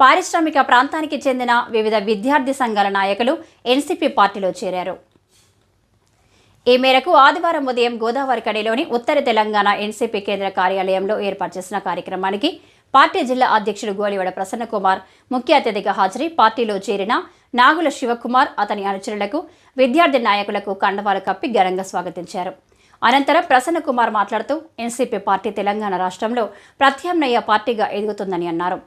పారిశ్రామిక ప్రాంతానికి చెందిన వివిధ విద్యార్థి సంఘాల నాయకులు ఎన్సీపీ పార్టీలో చేరారు. ఈ మేరకు ఆదివారం ఉదయం గోదావరి కడిలోని ఉత్తర తెలంగాణ ఎన్సీపీ కేంద్ర కార్యాలయంలో ఏర్పాటు చేసిన కార్యక్రమానికి పార్టీ జిల్లా అధ్యక్షుడు గోలివాడ ప్రసన్నకుమార్ ముఖ్య అతిథిగా హాజరై పార్టీలో చేరిన నాగుల శివకుమార్ అతని అనుచరులకు విద్యార్థి నాయకులకు కండవాలు కప్పి ఘనంగా స్వాగతించారు. అనంతరం ప్రసన్నకుమార్ మాట్లాడుతూ ఎన్సీపీ పార్టీ తెలంగాణ రాష్ట్రంలో ప్రత్యామ్నాయ పార్టీగా ఎదుగుతుందని అన్నారు.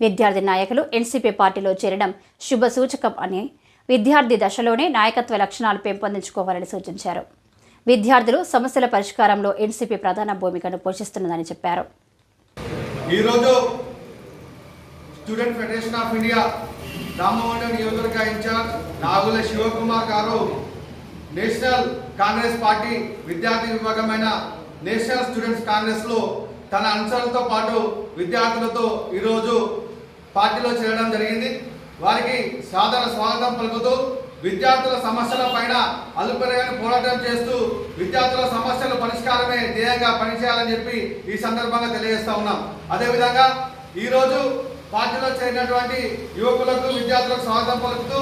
విద్యార్థి నాయకులు ఎన్సీపీ పార్టీలో చేరడం శుభ సూచకం అని విద్యార్థి దశలోనే నాయకత్వ లక్షణాలు పెంపొందించుకోవాలని సూచించారు. విద్యార్థులు సమస్యల పరిష్కారంలో ఎన్సీపీ ప్రధాన భూమికను పోషిస్తున్నదని చెప్పారు. ఈరోజు student federation of India Rammohan నియోజకవర్గ ఇన్ఛార్జ్ నాగుల శివకుమార్ గారు నేషనల్ కాంగ్రెస్ పార్టీ విద్యార్థి విభాగమైన నేషనల్ స్టూడెంట్స్ కాంగ్రెస్లో తన అంశాలతో పాటు విద్యార్థులతో ఈరోజు పార్టీలో చేరడం జరిగింది. వారికి సాదర స్వాగతం పలుకుతూ విద్యార్థుల సమస్యల పైన అలుపెరగని పోరాటం చేస్తూ విద్యార్థుల సమస్యల పరిష్కారమే ధ్యేయంగా పనిచేయాలని చెప్పి ఈ సందర్భంగా తెలియజేస్తా ఉన్నాం. అదేవిధంగా ఈరోజు పార్టీలో చేరినటువంటి యువకులకు విద్యార్థులకు స్వాగతం పలుకుతూ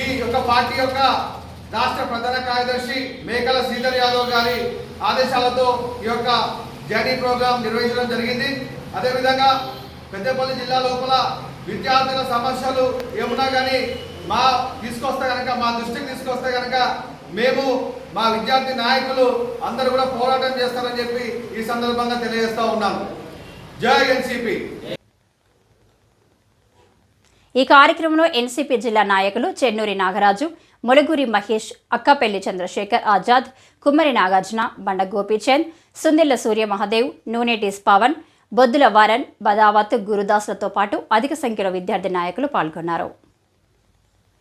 ఈ యొక్క పార్టీ యొక్క రాష్ట్ర ప్రధాన కార్యదర్శి మేకల శ్రీధర్ యాదవ్ గారి ఆదేశాలతో ఈ యొక్క జర్నీ ప్రోగ్రాం నిర్వహించడం జరిగింది. అదేవిధంగా పెద్దపల్లి జిల్లా లోపల విద్యార్థుల సమస్యలు ఏమున్నా కానీ మా తీసుకొస్తే కనుక మా దృష్టికి తీసుకొస్తే కనుక మేము మా విద్యార్థి నాయకులు అందరూ కూడా పోరాటం చేస్తారని చెప్పి ఈ సందర్భంగా తెలియజేస్తా ఉన్నాను. జై ఎన్సిపి. ఈ కార్యక్రమంలో ఎన్సీపీ జిల్లా నాయకులు చెన్నూరి నాగరాజు ములుగురి మహేష్ అక్కపల్లి చంద్రశేఖర్ ఆజాద్ కుమ్మరి నాగార్జున బండ గోపీచంద్ సుందిల్ల సూర్య మహాదేవ్ నూనెటీస్ పవన్ బొద్దుల వారన్ బదావత్ గురుదాసులతో పాటు అధిక సంఖ్యలో విద్యార్థి నాయకులు పాల్గొన్నారు.